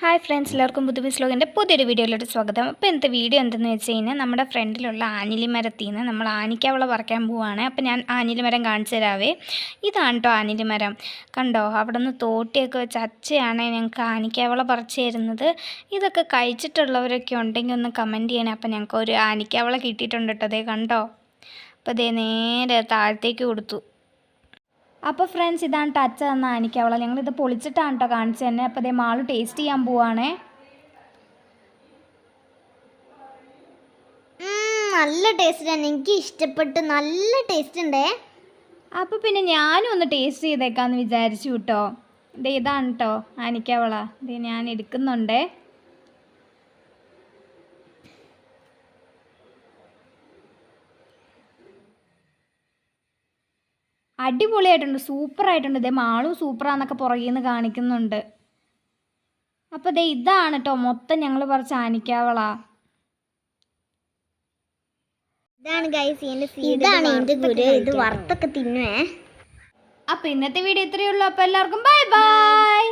Hi friends എല്ലാവർക്കും ബുദ്ധിമുട്ട് സ്ലോഗിന്റെ പുതിയൊരു വീഡിയോയിലോട്ട് സ്വാഗതം. അപ്പോൾ ഇന്നത്തെ വീഡിയോ എന്തെന്ന് വെച്ച് കഴിഞ്ഞാൽ നമ്മുടെ ഫ്രണ്ടിലുള്ള ആനിലി മരത്തിൽ നിന്ന് നമ്മൾ ആനിക്കാവള പറിക്കാൻ പോവുകയാണ് അപ്പോൾ ഞാൻ ആനിലി മരം കാണിച്ചു തരാവേ. ഇതാണ് കേട്ടോ ആനിലി മരം. കണ്ടോ അവിടെ നിന്ന് തോട്ടിയൊക്കെ വെച്ച് അച്ചയാണ് ഞങ്ങൾക്ക് ആനിക്കാവള പറിച്ചു തരുന്നത്. ഇതൊക്കെ കഴിച്ചിട്ടുള്ളവരൊക്കെ ഉണ്ടെങ്കിൽ ഒന്ന് കമന്റ് ചെയ്യണേ. അപ്പോൾ ഞങ്ങൾക്ക് ഒരു ആനിക്കാവള കിട്ടിയിട്ടുണ്ട് കേട്ടോ അതേ കണ്ടോ? അപ്പോൾ അതേ നേരെ താഴത്തേക്ക് കൊടുത്തു. അപ്പോൾ ഫ്രണ്ട്സ് ഇതാണ് ടച്ച് തന്ന ആനിക്കാവള ഞങ്ങളിത് പൊളിച്ചിട്ടാണ് കേട്ടോ കാണിച്ചു തന്നെ. അപ്പോൾ അതേ മാൾ ടേസ്റ്റ് ചെയ്യാൻ പോവാണേ. നല്ല ടേസ്റ്റ് ആണ് എനിക്ക് ഇഷ്ടപ്പെട്ടു നല്ല ടേസ്റ്റ് ഉണ്ടേ അപ്പോൾ പിന്നെ ഞാനും ഒന്ന് ടേസ്റ്റ് ചെയ്തേക്കാന്ന് വിചാരിച്ചു കേട്ടോ ഇതാണ് കേട്ടോ ആനിക്കവള ഇത് ഞാൻ എടുക്കുന്നുണ്ടേ. അടിപൊളിയായിട്ടുണ്ട്. സൂപ്പറായിട്ടുണ്ട്. ഇതേ മാളും സൂപ്പറാന്നൊക്കെ പുറകിൽ നിന്ന് കാണിക്കുന്നുണ്ട്. അപ്പോൾ ദേ ഇതാണ് കേട്ടോ മൊത്തം ഞങ്ങൾ പറിച്ച ആനിക്കാവള. ഇതാണ് ഗൈസ് ഇതാണ് ഇത് വറുത്തൊക്കെ തിന്നുവേ. അപ്പോൾ ഇന്നത്തെ വീഡിയോ ഇത്രയേ ഉള്ളൂ. അപ്പോൾ എല്ലാവർക്കും ബൈ ബൈ